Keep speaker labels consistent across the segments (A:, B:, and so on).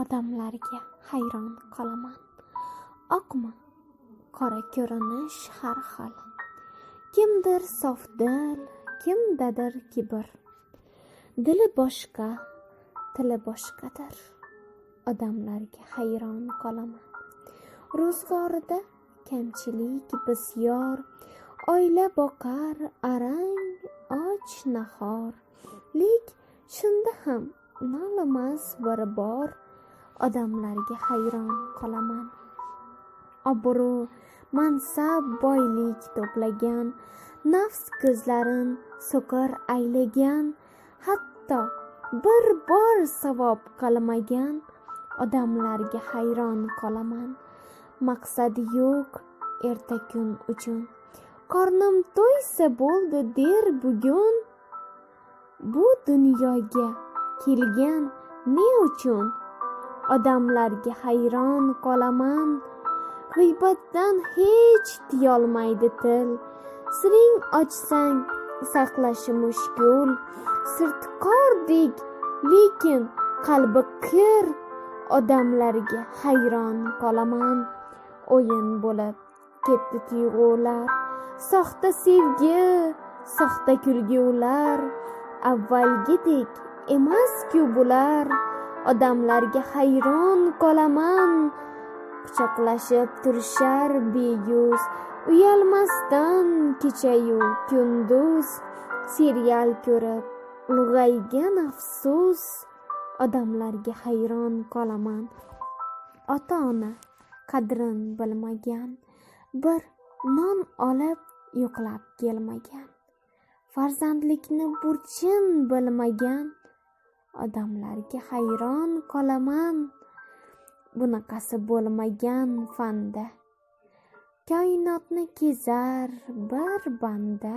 A: odamlarga hayron qolaman. Oqmi qora ko'rinish har xil. Kimdir sofdil kimdadir kibr dili boshqa tili boshqadir. Odamlarga hayron qolaman. Ro'zg'orida kamchilik bisyor oila boqar arang och nahor. Lek shunda ham nolimas bir bor odamlarga hayron qolaman. Obro' mansab boylik to'plagan nafs ko'zlarin so'qir aylagan hatto bir bor savob qilmagan odamlarga hayron qolaman. Maqsadi yo'q erta kun uchun. Qornim to'ysa bo'ldi der bugun. Bu dunyoga kelgan ne uchun? Odamlarga hayron qolaman. G'iybatdan hech tiyolmaydi til. Siring ochsang saqlashi mushkul. Sirtqordek lekin qalbi kir. Odamlarga hayron qolaman. O'yin bo'lib ketdi tuyg'ular. Soxta sevgi soxta kulgular avvalgidek emasku bular. Odamlarga hayron qolaman. Quchoqlashib turishar beyuz uyalmasdan kechayu kunduz. Serial ko'rib ulg'aygan afsus odamlarga hayron qolaman. Ota ona qadrin bilmagan bir non olib yo'qlab kelmagan. Farzandlikni burchin bilmagan odamlarga hayron qolaman. Bunaqasi bo'lmagan fanda. Koinotni kezar bir banda.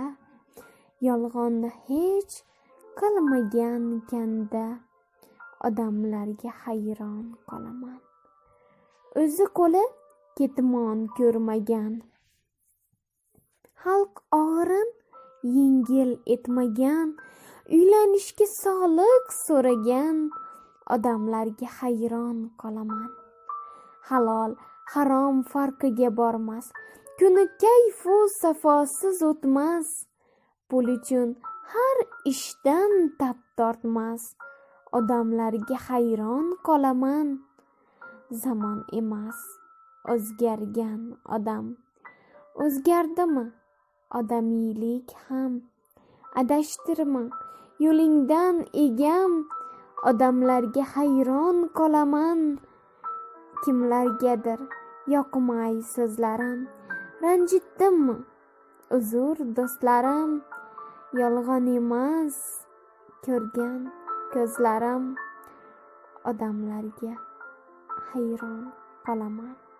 A: Yolg'onni hech qilmagan kanda. Odamlarga hayron qolaman. O'zi qo'li ketmon ko'rmagan. Xalq og'irin yengil etmagan. Uylanishga soliq so'ragan odamlarga hayron qolaman. Halol harom farqiga bormas. Kuni kayfu safosiz o'tmas. Pul uchun har ishdan tap tortmas. Odamlarga hayron qolaman. Zamon emas o'zgargan odam. O'zgardimi? Odamiylik ham. Adashtirma yo'lingdan egam odamlarga hayron qolaman. Kimlargadir yoqmay so'zlarim ranjitdimmi? Uzr do'stlarim yolg'on emas ko'rgan ko'zlarim. Odamlarga hayron qolaman.